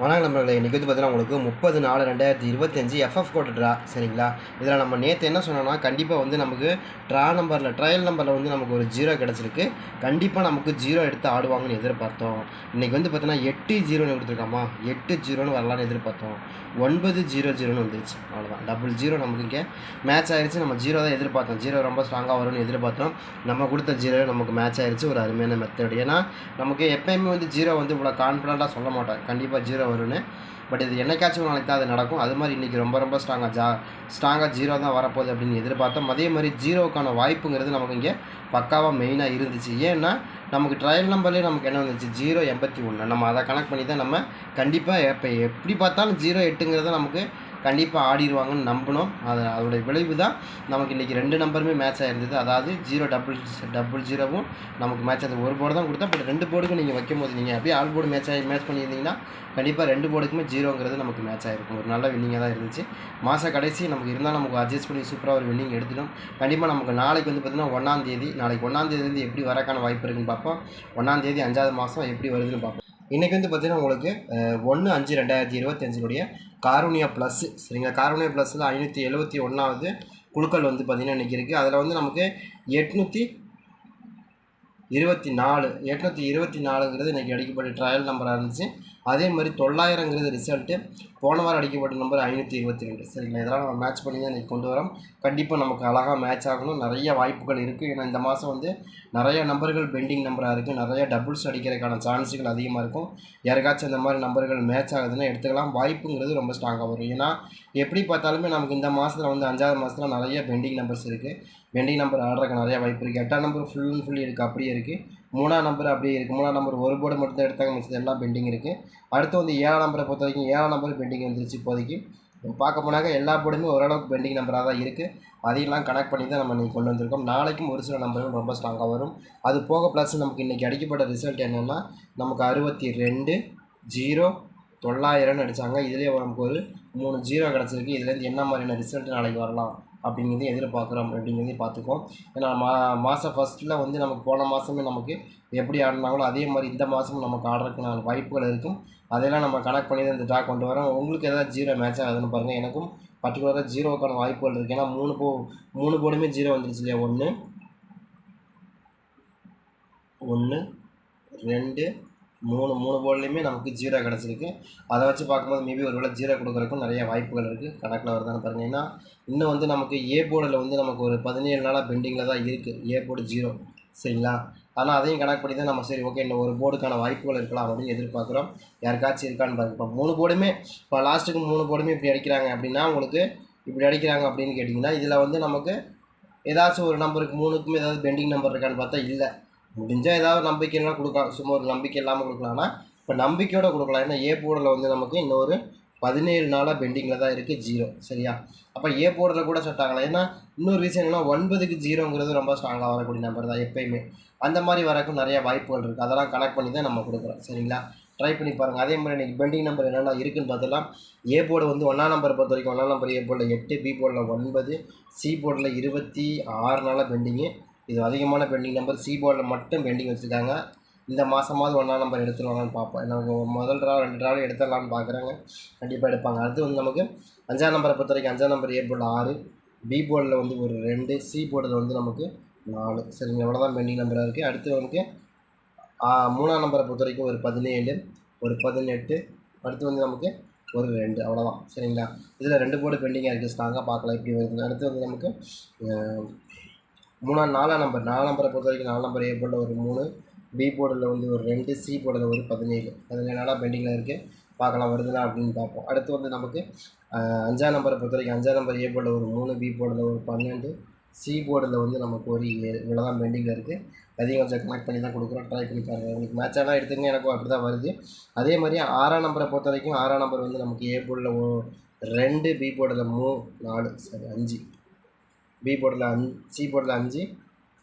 வணக்கம் நம்மளை இன்றைக்கி வந்து பார்த்தீங்கன்னா உங்களுக்கு முப்பது நாலு ரெண்டாயிரத்தி இருபத்தஞ்சி எஃப்எஃப் கோட் ட்ரா சரிங்களா? இதில் நம்ம நேற்று என்ன சொன்னோம்னா கண்டிப்பாக வந்து நமக்கு ட்ரா நம்பரில் ட்ரையல் நம்பரில் வந்து நமக்கு ஒரு ஜீரோ கிடச்சிருக்கு. கண்டிப்பாக நமக்கு ஜீரோ எடுத்து ஆடுவாங்கன்னு எதிர்பார்த்தோம். இன்றைக்கி வந்து பார்த்தீங்கன்னா எட்டு ஜீரோன்னு கொடுத்துருக்காமா? எட்டு ஜீரோன்னு வரலான்னு எதிர்பார்த்தோம். ஒன்பது ஜீரோ ஜீரோன்னு வந்துருச்சு. அவ்வளோதான் டபுள் ஜீரோ நமக்கு இங்கே மேட்ச் ஆயிடுச்சு நம்ம ஜீரோ தான் எதிர்பார்த்தோம். ஜீரோ ரொம்ப ஸ்ட்ராங்காக வரும்னு எதிர்பார்த்தோம். நம்ம கொடுத்த ஜீரோ நமக்கு மேட்ச் ஆயிடுச்சு ஒரு அருமையான மெத்தட் ஏன்னா நமக்கு எப்பயுமே வந்து ஜீரோ வந்து இவ்வளோ கான்ஃபிடண்ட்டாக சொல்ல மாட்டோம். கண்டிப்பாக ஜீரோ வரும்னு. பட் இது என்னைக்காச்சும் ஒரு நாளைக்கு தான் அது நடக்கும். அது மாதிரி இன்றைக்கி ரொம்ப ரொம்ப ஸ்ட்ராங்காக ஜா ஸ்ட்ராங்காக ஜீரோ தான் வரப்போகுது அப்படின்னு எதிர்பார்த்தோம். அதே மாதிரி ஜீரோக்கான வாய்ப்புங்கிறது நமக்கு இங்கே பக்காவாக மெயினாக இருந்துச்சு. ஏன்னா நமக்கு ட்ரையல் நம்பர்லேயே நமக்கு என்ன வந்துச்சு? ஜீரோ எண்பத்தி ஒன்று நம்ம அதை கனெக்ட் பண்ணி தான் நம்ம கண்டிப்பாக எப்போ எப்படி பார்த்தாலும் ஜீரோ எட்டுங்கிறத நமக்கு கண்டிப்பாக ஆடிடுவாங்கன்னு நம்பினோம் அது அதோடைய விளைவு தான் நமக்கு இன்றைக்கி ரெண்டு நம்பருமே மேட்ச் ஆகிருந்தது அதாவது ஜீரோ டபுள் டபுள் ஜீரோவும் நமக்கு மேட்ச் ஆகுது ஒரு போர்டு தான் கொடுத்தா பட் ரெண்டு போர்டுக்கும் நீங்கள் வைக்கும் போது நீங்கள் அப்படியே ஆல் போர்டு மேட்ச் ஆகி மேட்ச் பண்ணியிருந்தீங்கன்னா கண்டிப்பாக ரெண்டு போர்டுக்குமே ஜீரோங்கிறது நமக்கு மேட்ச் ஆகிருக்கும் ஒரு நல்ல வின்னிங்காக தான் இருந்துச்சு. மாத கடைசி நமக்கு இருந்தால் நமக்கு அட்ஜஸ்ட் பண்ணி சூப்பராக ஒரு வின்னிங் எடுத்துடும். கண்டிப்பாக நமக்கு நாளைக்கு வந்து பார்த்திங்கன்னா ஒன்றாந்தேதி நாளைக்கு ஒன்றாந்தேதிலேருந்து எப்படி வரக்கான வாய்ப்பு இருக்குன்னு பார்ப்போம். ஒன்றாந்தேதி அஞ்சாவது மாதம் எப்படி வருதுன்னு பார்ப்போம். இன்றைக்கி வந்து பார்த்திங்கன்னா உங்களுக்கு ஒன்று அஞ்சு ரெண்டாயிரத்தி இருபத்தஞ்சினுடைய காரூனியா ப்ளஸ் சரிங்களா? காரூனியா ப்ளஸில் ஐநூற்றி எழுபத்தி ஒன்றாவது குழுக்கள் வந்து பார்த்திங்கன்னா இன்றைக்கி இருக்குது அதில் வந்து நமக்கு எட்நூற்றி இருபத்தி நாலு எட்நூற்றி இருபத்தி நாலுங்கிறது இன்றைக்கி அடிக்கப்பட்ட ட்ரையல் நம்பராக இருந்துச்சு. அதே மாதிரி தொள்ளாயிரங்கிறது ரிசல்ட்டு போன வாரம் அடிக்கப்பட்ட நம்பர் ஐநூற்றி இருபத்தி ரெண்டு. சரிங்களா? இதெல்லாம் நம்ம மேட்ச் பண்ணி தான் இன்றைக்கி கொண்டு வரோம். கண்டிப்பாக நமக்கு அழகாக மேட்ச் ஆகணும். நிறைய வாய்ப்புகள் இருக்குது ஏன்னா இந்த மாதம் வந்து நிறைய நம்பர்கள் பெண்டிங் நம்பராக இருக்குது நிறைய டபுள்ஸ் அடிக்கிறதுக்கான சான்ஸுகள் அதிகமாக இருக்கும். யாருக்காச்சும் இந்த மாதிரி நம்பர்கள் மேட்ச் ஆகுதுன்னா எடுத்துக்கலாம். வாய்ப்புங்கிறது ரொம்ப ஸ்ட்ராங்காக வரும். ஏன்னா எப்படி பார்த்தாலுமே நமக்கு இந்த மாதத்தில் வந்து அஞ்சாவது மாதத்தில் நிறைய பெண்டிங் நம்பர்ஸ் இருக்குது பெண்டிங் நம்பர் ஆடுறதுக்கு நிறையா வாய்ப்பு இருக்குது எட்டாம் நம்பர் ஃபுல் அண்ட் ஃபுல் இருக்குது அப்படியே இருக்குது மூணாம் நம்பர் அப்படியே இருக்குது மூணாம் நம்பர் ஒரு போர்டு மட்டும் தான் எடுத்தாங்க. மிச்சது எல்லாம் பெண்டிங் இருக்குது அடுத்து வந்து ஏழாம் நம்பரை பொறுத்த வரைக்கும் ஏழாம் நம்பர் பெண்டிங் வந்துருச்சு இப்போதைக்கு. பார்க்க போனாக்க எல்லா போர்டுமே ஓரளவுக்கு பெண்டிங் நம்பராக தான் இருக்குது அதையெல்லாம் கனெக்ட் பண்ணி தான் நம்ம இன்றைக்கி கொண்டு வந்திருக்கோம். நாளைக்கும் ஒரு சில நம்பர்கள் ரொம்ப ஸ்ட்ராங்காக வரும். அது போக ப்ளஸ் நமக்கு இன்றைக்கி அடிக்கப்பட்ட ரிசல்ட் என்னென்னா நமக்கு அறுபத்தி ரெண்டு ஜீரோ தொள்ளாயிரம்னு அடித்தாங்க இதுலேயே நமக்கு ஒரு மூணு ஜீரோ கிடச்சிருக்கு. இதுலேருந்து என்ன மாதிரியான ரிசல்ட் நாளைக்கு வரலாம்? அப்படிங்கிறது எதிர்பார்க்குறோம் அப்படிங்கிறதையும் பார்த்துக்குவோம். ஏன்னா மா மாதம் ஃபஸ்ட்டில் வந்து நமக்கு போன மாதமே நமக்கு எப்படி ஆடினாங்களோ அதே மாதிரி இந்த மாதமும் நமக்கு ஆடுறதுக்கான வாய்ப்புகள் இருக்கும். அதெல்லாம் நம்ம கனெக்ட் பண்ணி தான் இந்த ட்ராக் கொண்டு வரோம். உங்களுக்கு எதாவது ஜீரோ மேட்ச் ஆகுதுன்னு பாருங்கள் எனக்கும் பர்டிகுலராக ஜீரோவுக்கான வாய்ப்புகள் இருக்குது ஏன்னா மூணு போ மூணு போர்டுமே ஜீரோ வந்துருச்சு இல்லையா? ஒன்று ஒன்று ரெண்டு மூணு மூணு போல்லையுமே நமக்கு ஜீரோ கிடச்சிருக்கு. அதை வச்சு பார்க்கும்போது மேபி ஒரு வேளை ஜீரோ கொடுக்குறதுக்கும் நிறைய வாய்ப்புகள் இருக்குது கணக்கில் வருதான்னு பாருங்கள் ஏன்னா இன்னும் வந்து நமக்கு ஏ போர்டில் வந்து நமக்கு ஒரு பதினேழு நாளாக பெண்டிங்கில் தான் இருக்குது ஏ போர்டு ஜீரோ சரிங்களா? ஆனால் அதையும் கணக்கு பண்ணி தான் நம்ம சரி ஓகே இந்த ஒரு போர்டுக்கான வாய்ப்புகள் இருக்கலாம் அப்படின்னு எதிர்பார்க்குறோம். யாருக்காச்சும் இருக்கான்னு பாருங்க. இப்போ மூணு போர்டுமே இப்போ லாஸ்ட்டுக்கு மூணு போர்டுமே இப்படி அடிக்கிறாங்க அப்படின்னா உங்களுக்கு இப்படி அடிக்கிறாங்க அப்படின்னு கேட்டிங்கன்னா இதில் வந்து நமக்கு ஏதாச்சும் ஒரு நம்பருக்கு மூணுக்குமே ஏதாவது பெண்டிங் நம்பர் இருக்கான்னு பார்த்தா இல்லை. முடிஞ்சால் ஏதாவது நம்பிக்கைலாம் கொடுக்கலாம். சும்மா ஒரு நம்பிக்கை இல்லாமல் கொடுக்கலாம்னா இப்போ நம்பிக்கையோடு கொடுக்கலாம். ஏன்னா ஏ போர்டில் வந்து நமக்கு இன்னொரு பதினேழு நாளாக பெண்டிங்கில் தான் இருக்குது ஜீரோ சரியா? அப்போ ஏ போர்டில் கூட செட் ஆகலாம் ஏன்னா இன்னொரு ரீசன் என்னன்னா ஒன்பதுக்கு ஜீரோங்கிறது ரொம்ப ஸ்ட்ராங்காக வரக்கூடிய நம்பர் தான் எப்பயுமே. அந்த மாதிரி வரக்கும் நிறைய வாய்ப்புகள் இருக்குது அதெல்லாம் கனெக்ட் பண்ணி தான் நம்ம கொடுக்குறோம். சரிங்களா? ட்ரை பண்ணி பாருங்கள் அதே மாதிரி இன்றைக்கி பெண்டிங் நம்பர் என்னென்ன இருக்குன்னு பார்த்தலாம் ஏ போர்டு வந்து ஒன்றாம் நம்பர் பொறுத்த வரைக்கும் ஒன்றாம் நம்பர் ஏ போர்டில் எட்டு பி போர்டில் ஒன்பது சி போர்டில் இருபத்தி ஆறு நாளாக பெண்டிங்கு இது அதிகமான பெண்டிங் நம்பர் சி போர்டில் மட்டும் பெண்டிங் வச்சுருக்காங்க. இந்த மாதமாவது ஒன்றாம் நம்பர் எடுத்துருவாங்கன்னு பார்ப்போம். எனக்கு முதல் ட்ரா ரெண்டு ட்ராவில் எடுத்துடலான்னு பார்க்குறாங்க. கண்டிப்பாக எடுப்பாங்க. அடுத்து வந்து நமக்கு அஞ்சாம் நம்பரை பொறுத்த வரைக்கும் அஞ்சாம் நம்பர் ஏ போர்டில் ஆறு பி போர்டில் வந்து ஒரு ரெண்டு சி போர்டில் வந்து நமக்கு நாலு. சரிங்க இவ்வளோ தான் பெண்டிங் நம்பராக இருக்குது அடுத்து நமக்கு மூணாம் நம்பரை பொறுத்த வரைக்கும் ஒரு பதினேழு ஒரு பதினெட்டு அடுத்து வந்து நமக்கு ஒரு ரெண்டு. அவ்வளோதான் சரிங்களா? இதில் ரெண்டு போர்டு பெண்டிங்காக இருக்குது ஸ்ட்ராங்காக பார்க்கலாம். எப்படி வருது. அடுத்து வந்து நமக்கு மூணாம் நாலாம் நம்பர் நாலாம் நம்பரை பொறுத்த வரைக்கும் நாலாம் நம்பர் ஏ போர்டில் ஒரு மூணு பி போர்டில் வந்து ஒரு ரெண்டு சி போர்டில் ஒரு பதினேழு. பதினேழு நாளாக பெண்டிங்கில் இருக்குது பார்க்கலாம் வருதுனா அப்படின்னு பார்ப்போம். அடுத்து வந்து நமக்கு அஞ்சாம் நம்பரை பொறுத்த வரைக்கும் அஞ்சாம் நம்பர் ஏ போர்டில் ஒரு மூணு பி போர்டில் ஒரு பன்னெண்டு சி போர்டில் வந்து நமக்கு ஒரு ஏழு. இவ்வளோ தான் பெண்டிங்கில் இருக்குது அதையும் கொஞ்சம் கனெக்ட் பண்ணி தான் கொடுக்குறோம். ட்ரை பண்ணி பாருங்கள் உங்களுக்கு மேட்சாலாம் எடுத்துங்க எனக்கும் அப்படி தான் வருது. அதே மாதிரி ஆறாம் நம்பரை பொறுத்த வரைக்கும் ஆறாம் நம்பர் வந்து நமக்கு ஏ போர்டில் ரெண்டு பி போர்டில் மூணு நாலு சரி அஞ்சு. பி போர்டில் அஞ்சு சி போர்டில் அஞ்சு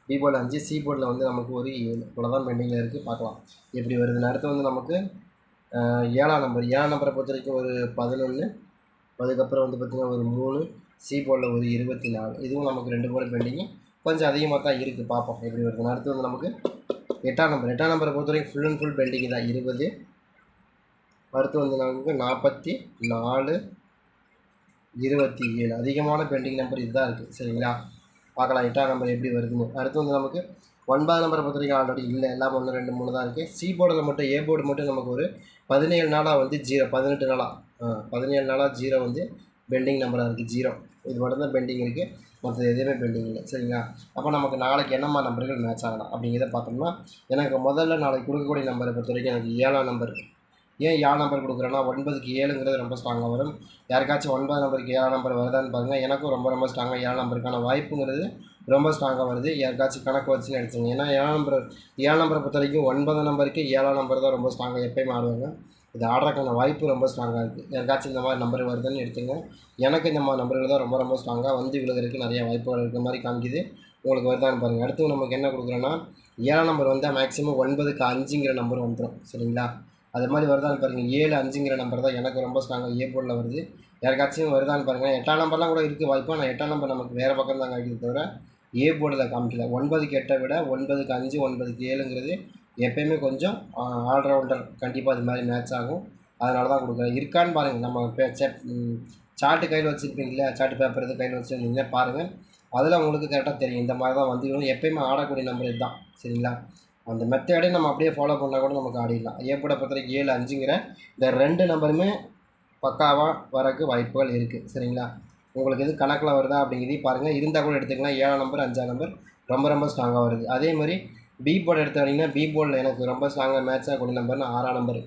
பி போர்டில் அஞ்சு சி போர்டில் வந்து நமக்கு ஒரு ஏழு இவ்வளோ தான் பெண்டிங்கில் இருக்குது பார்க்கலாம். எப்படி வருதுன்னு அடுத்து வந்து நமக்கு ஏழாம் நம்பர் ஏழாம் நம்பரை பொறுத்த வரைக்கும் ஒரு பதினொன்று அதுக்கப்புறம் வந்து பார்த்திங்கன்னா ஒரு மூணு சி போர்டில் ஒரு இருபத்தி நாலு. இதுவும் நமக்கு ரெண்டு போர்டு பெண்டிங்கு கொஞ்சம் அதிகமாக தான் இருக்குது பார்ப்போம். எப்படி வருதுன்னு. அடுத்து வந்து நமக்கு எட்டாம் நம்பர் எட்டாம் நம்பரை பொறுத்த வரைக்கும் ஃபுல் அண்ட் ஃபுல் பெண்டிங் தான். இருபது. அடுத்து வந்து நமக்கு நாற்பத்தி நாலு இருபத்தி ஏழு. அதிகமான பெண்டிங் நம்பர் இதுதான் இருக்குது சரிங்களா? பார்க்கலாம். எட்டாம் நம்பர் எப்படி வருதுன்னு. அடுத்து வந்து நமக்கு ஒன்பது நம்பரை பத்திரிக்கை ஆல்ரெடி இல்லை. எல்லாம் ஒன்று ரெண்டு மூணு தான் இருக்குது சி போர்டில் மட்டும் ஏ போர்டு மட்டும் நமக்கு ஒரு பதினேழு நாளாக வந்து ஜீரோ பதினெட்டு நாளாக பதினேழு நாளாக ஜீரோ வந்து பெண்டிங் நம்பராக இருக்குது ஜீரோ இது மட்டும் தான் பெண்டிங் இருக்குது மற்ற எதுவுமே பெண்டிங் இல்லை. சரிங்களா? அப்போ நமக்கு நாளைக்கு என்னம்மா நம்பர்கள் மேட்ச் ஆகலாம் அப்படிங்கிறத பார்த்தோம்னா எனக்கு முதல்ல நாளைக்கு கொடுக்கக்கூடிய நம்பரை பொறுத்த வரைக்கும் எனக்கு ஏழாம் நம்பர் ஏன் ஏழாம் நம்பர் கொடுக்குறேன்னா ஒன்பதுக்கு ஏழுங்கிறது ரொம்ப ஸ்ட்ராங்காக வரும். யாருக்காச்சும் ஒன்பது நம்பருக்கு ஏழாம் நம்பர் வருதான்னு பாருங்கள் எனக்கும் ரொம்ப ரொம்ப ஸ்ட்ராங்காக ஏழாம் நம்பருக்கான வாய்ப்புங்கிறது ரொம்ப ஸ்ட்ராங்காக வருது. யாருக்காச்சும் கணக்கு வச்சுன்னு எடுத்துங்க ஏன்னா ஏழாம் நம்பர் ஏழாம் நம்பரை பொறுத்த வரைக்கும் ஒன்பது நம்பருக்கு ஏழாம் நம்பர் தான் ரொம்ப ஸ்ட்ராங்காக எப்பயுமே ஆடுவாங்க. இது ஆடுறதுக்கான வாய்ப்பு ரொம்ப ஸ்ட்ராங்காக இருக்குது யாருக்காச்சும் இந்த மாதிரி நம்பர் வருதுன்னு எடுத்துங்க எனக்கு இந்த மாதிரி நம்பர்கள் தான் ரொம்ப ரொம்ப ஸ்ட்ராங்காக வந்து விழுகிறதுக்கு நிறைய வாய்ப்புகள் இருக்கிற மாதிரி காமிக்குது. உங்களுக்கு வருதான்னு பாருங்கள் அடுத்து நமக்கு என்ன கொடுக்குறோன்னா ஏழாம் நம்பர் வந்தால் மேக்ஸிமம் ஒன்பதுக்கு அஞ்சுங்கிற நம்பர் வந்துடும் சரிங்களா? அது மாதிரி வருதான்னு பாருங்கள் ஏழு அஞ்சுங்கிற நம்பர் தான் எனக்கு ரொம்ப ஸ்ட்ராங்காக ஏ போர்டில் வருது. யாருக்காச்சும் வருதான்னு பாருங்கள் எட்டாம் நம்பர்லாம் கூட இருக்குது வாய்ப்பாக நான் எட்டாம் நம்பர் நமக்கு வேறு பக்கம் தான் காமிக்குது தவிர ஏ போர்டில் காமிக்கல. ஒன்பதுக்கு எட்டை விட ஒன்பதுக்கு அஞ்சு ஒன்பதுக்கு ஏழுங்கிறது எப்பயுமே கொஞ்சம் ஆல்ரவுண்டர் கண்டிப்பாக அது மாதிரி மேட்ச் ஆகும். அதனால தான் கொடுக்குறேன். இருக்கான்னு பாருங்கள் நம்ம பே சார்ட்டு கையில் வச்சுருப்பீங்களா சார்ட்டு பேப்பர் எது கையில் வச்சுருந்தீங்கன்னா பாருங்கள் அதில் உங்களுக்கு கரெக்டாக தெரியும். இந்த மாதிரி தான் வந்துக்கணும் எப்பயுமே ஆடக்கூடிய நம்பர் இதுதான். சரிங்களா? அந்த மெத்தடே நம்ம அப்படியே ஃபாலோ பண்ணால் கூட நமக்கு ஆடிடலாம். ஏப்பட பத்திரிக்கை வரைக்கும் ஏழு அஞ்சுங்கிற இந்த ரெண்டு நம்பருமே பக்காவாக வரக்கு வாய்ப்புகள் இருக்குது சரிங்களா? உங்களுக்கு எது கணக்கில் வருதா அப்படிங்கிறதையும் பாருங்கள் இருந்தால் கூட எடுத்துக்கலாம். ஏழாம் நம்பர் அஞ்சாம் நம்பர் ரொம்ப ரொம்ப ஸ்ட்ராங்காக வருது. அதே மாதிரி பி போர்டு எடுத்துக்கிட்டிங்கன்னா பி போர்டில் எனக்கு ரொம்ப ஸ்ட்ராங்காக மேட்ச் ஆகக்கூடிய நம்பர்னா ஆறாம் நம்பர்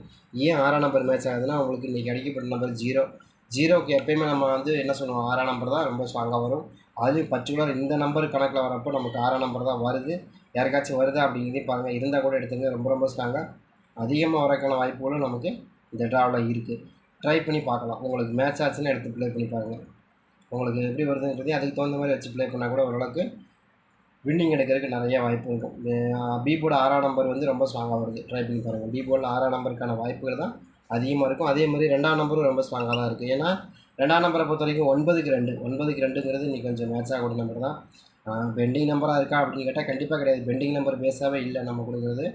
ஏன் ஆறாம் நம்பர் மேட்ச் ஆகுதுன்னா உங்களுக்கு இன்றைக்கி அடிக்கப்பட்ட நம்பர் ஜீரோ ஜீரோக்கு எப்பயுமே நம்ம வந்து என்ன சொல்லுவோம்? ஆறாம் நம்பர் தான் ரொம்ப ஸ்ட்ராங்காக வரும். அதுலேயும் பர்டிகுலர் இந்த நம்பர் கணக்கில் வரப்போ நமக்கு ஆறாம் நம்பர் தான் வருது. யாருக்காச்சும் வருதா அப்படிங்கிறதையும் பாருங்கள் இருந்தால் கூட எடுத்துங்க ரொம்ப ரொம்ப ஸ்ட்ராங்காக அதிகமாக வரக்கான வாய்ப்புகளும் நமக்கு இந்த ட்ராவில் இருக்குது ட்ரை பண்ணி பார்க்கலாம். உங்களுக்கு மேட்ச் ஆச்சுன்னா எடுத்து ப்ளே பண்ணி பாருங்கள் உங்களுக்கு எப்படி வருதுன்றது அதுக்கு தகுந்த மாதிரி வச்சு ப்ளே பண்ணால் கூட ஓரளவுக்கு வின்னிங் எடுக்கிறதுக்கு நிறைய வாய்ப்பு இருக்கும். பி போர்டு ஆறாம் நம்பர் வந்து ரொம்ப ஸ்ட்ராங்காக வருது. ட்ரை பண்ணி பாருங்கள் பி போர்டில் ஆறாம் நம்பருக்கான வாய்ப்புகள் தான் அதிகமாக இருக்கும். அதே மாதிரி ரெண்டாம் நம்பரும் ரொம்ப ஸ்ட்ராங்காக தான் இருக்குது ஏன்னா ரெண்டாம் நம்பரை பொறுத்த வரைக்கும் ஒன்பதுக்கு ரெண்டு. ஒன்பதுக்கு ரெண்டுங்கிறது இன்றைக்கி கொஞ்சம் மேட்ச் ஆகக்கூடிய நம்பர் தான். பெண்டிங் நம்பராக இருக்கா அப்படின்னு கேட்டால் கண்டிப்பாக கிடையாது. பெண்டிங் நம்பர் பேஸாகவே இல்லை நம்ம கொடுக்குறது.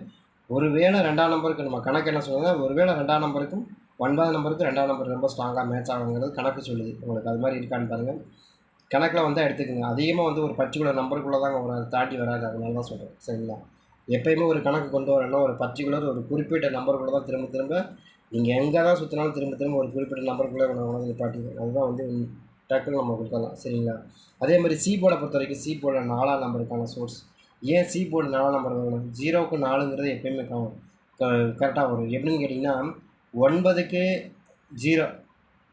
ஒருவேளை ரெண்டாம் நம்பருக்கு நம்ம கணக்கு என்ன சொல்லுங்கள் ஒருவேளை ரெண்டாம் நம்பருக்கும் ஒன்பதாம் நம்பருக்கு ரெண்டாம் நம்பர் ரொம்ப ஸ்ட்ராங்காக மேட்ச் ஆகுங்கிறது கணக்கு சொல்லுது. உங்களுக்கு அது மாதிரி இருக்கான்னு பாருங்கள் கணக்கில் வந்து எடுத்துக்கோங்க. அதிகமாக வந்து ஒரு பர்டிகுலர் நம்பருக்குள்ளே தாங்க ஒரு தாட்டி வராது. அதனால தான் சொல்கிறேன் சரிங்களா? எப்பயுமே ஒரு கணக்கு கொண்டு வரேன்னா ஒரு பர்டிகுலர் ஒரு குறிப்பிட்ட நம்பருக்குள்ளே தான் திரும்ப திரும்ப நீங்கள் எங்கே தான் சுற்றினாலும் திரும்ப திரும்ப ஒரு குறிப்பிட்ட நம்பருக்குள்ளே நான் உணவு நிப்பாட்டிக்கணும் அதுதான் வந்து டக்குன்னு நம்ம கொடுத்துடலாம். சரிங்களா? அதே மாதிரி சி போர்டை பொறுத்த வரைக்கும் சி போர்டில் நாலாம் நம்பருக்கான சோர்ஸ் ஏன் சி போர்டு நாலாம் நம்பர் வரணும் ஜீரோவுக்கு நாலுங்கிறது எப்பயுமே கரெக்டாக வரும். எப்படின்னு கேட்டிங்கன்னா ஒன்பதுக்கு ஜீரோ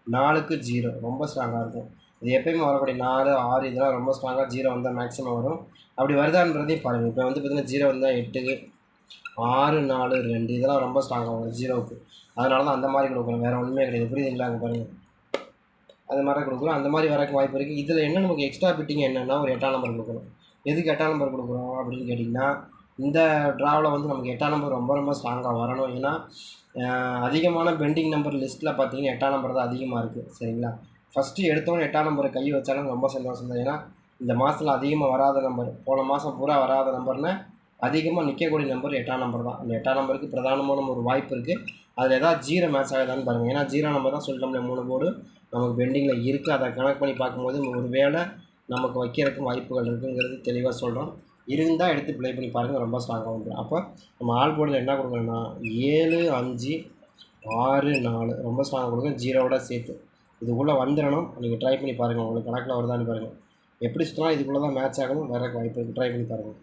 நாலுக்கு ஜீரோ ரொம்ப ஸ்ட்ராங்காக இருக்கும். இது எப்பயுமே வரக்கூடிய நாலு ஆறு இதெல்லாம் ரொம்ப ஸ்ட்ராங்காக ஜீரோ வந்தால் மேக்ஸிமம் வரும். அப்படி வருதான்றதையும் பாருங்கள் இப்போ வந்து பார்த்திங்கன்னா ஜீரோ வந்தால் எட்டுக்கு ஆறு நாலு ரெண்டு இதெல்லாம் ரொம்ப ஸ்ட்ராங் வரும் ஜீரோவுக்கு. அதனால தான் அந்த மாதிரி கொடுக்குறோம் வேறு ஒன்றுமே கிடையாது. புரியுதுங்களா அங்கே பாருங்கள் அது மாதிரி கொடுக்குறோம் அந்த மாதிரி வரக்கு வாய்ப்பு இருக்குது இதில் என்ன நமக்கு எக்ஸ்ட்ரா பிட்டிங் என்னென்னா ஒரு எட்டாம் நம்பர் கொடுக்குறோம் எதுக்கு எட்டாம் நம்பர் கொடுக்குறோம் அப்படின்னு கேட்டிங்கன்னா இந்த ட்ராவில் வந்து நமக்கு எட்டாம் நம்பர் ரொம்ப ரொம்ப ஸ்ட்ராங்காக வரணும். ஏன்னா அதிகமான பெண்டிங் நம்பர் லிஸ்ட்டில் பார்த்தீங்கன்னா எட்டாம் நம்பர் தான் அதிகமாக இருக்குது சரிங்களா? ஃபஸ்ட்டு எடுத்தோன்னே எட்டாம் நம்பரை கை வச்சாலும் ரொம்ப சந்தோஷம் தான் ஏன்னா இந்த மாதத்தில் அதிகமாக வராத நம்பர் போன மாதம் பூரா வராத நம்பர்னால் அதிகமாக நிற்கக்கூடிய நம்பர் எட்டாம் நம்பர் தான். அந்த எட்டாம் நம்பருக்கு பிரதானமான ஒரு வாய்ப்பு இருக்குது அதில் ஏதாவது ஜீரோ மேட்ச் ஆகுதான்னு பாருங்கள் ஏன்னா ஜீரோ நம்பர் தான் சொல்லிட்டோம்ல மூணு போர்டு நமக்கு பெண்டிங்கில் இருக்குது அதை கனெக்ட் பண்ணி பார்க்கும்போது ஒரு வேளை நமக்கு வைக்கிறதுக்கும் வாய்ப்புகள் இருக்குங்கிறது தெளிவாக சொல்கிறோம் இருந்தால் எடுத்து ப்ளே பண்ணி பாருங்கள் ரொம்ப ஸ்ட்ராங்காக உண்டு அப்போ நம்ம ஆல் போர்டில் என்ன கொடுக்கணும்னா ஏழு அஞ்சு ஆறு நாலு ரொம்ப ஸ்ட்ராங்காக கொடுக்கும் ஜீரோவோட சேர்த்து. இதுக்குள்ளே வந்துடணும் நீங்கள் ட்ரை பண்ணி பாருங்கள் உங்களுக்கு கணக்கில் வருதான்னு பாருங்கள் எப்படி சுற்றினா இதுக்குள்ளே தான் மேட்ச் ஆகணும். வேறு வாய்ப்பு இருக்குது ட்ரை பண்ணி பாருங்கள்